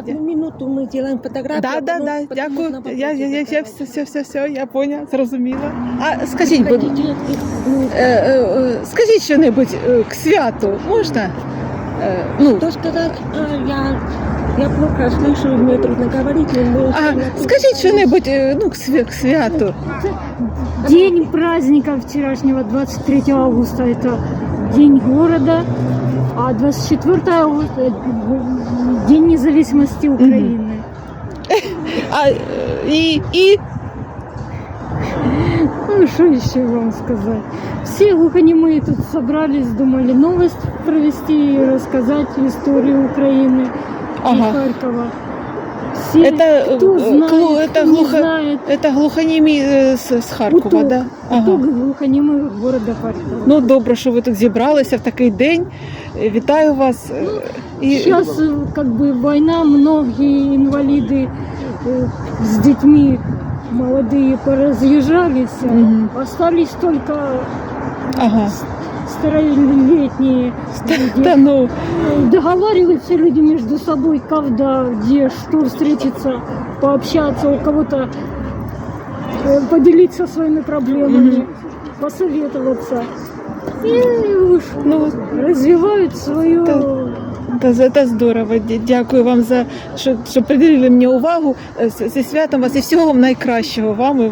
Одну минуту мы делаем фотографию. Да, а да, потом- да, потом дякую. можно Я, я, я, я вопросы все, все, все, все, я поняла, зрозуміла. А скажіть, будь, Хотите, ну, е, е, е, скажіть що-небудь е, к святу, можна? Е, ну, Что сказать? А, я, я плохо слышу, мне трудно говорить. но мы- а, скажіть що-небудь е, ну, к, свя- к святу. День праздника вчерашнего, 23 августа, это День города, а 24 августа э, День независимости Украины. А, е, і, і Ну, что еще вам сказать? Все глухонемые тут собрались, думали новость провести и рассказать историю Украины и ага. Харькова. Все, Это, э, кто э, знает, клу- это кто не глухо- знает, Це глухонімі е, з, з Харкова, Уток. да? Ага. кто глухонемых города Харькова. Ну добре, що ви тут зібралися в такий день. Е, Вітаю вас. е, І, Сейчас э, как бы война, многие инвалиды э, с детьми молодые поразъезжались, а Мгм. остались только Ага. старолетние люди. Та ну, Э, Договариваются люди между собой, когда, где, что встретиться, пообщаться, у кого-то э, поделиться своими проблемами, Мгм. посоветоваться. И уж ну развивают свое Та, це, це здорово. Дя- Дякую вам за що, що приділили мені увагу. Е, з- Зі святом вас і всього вам найкращого вам.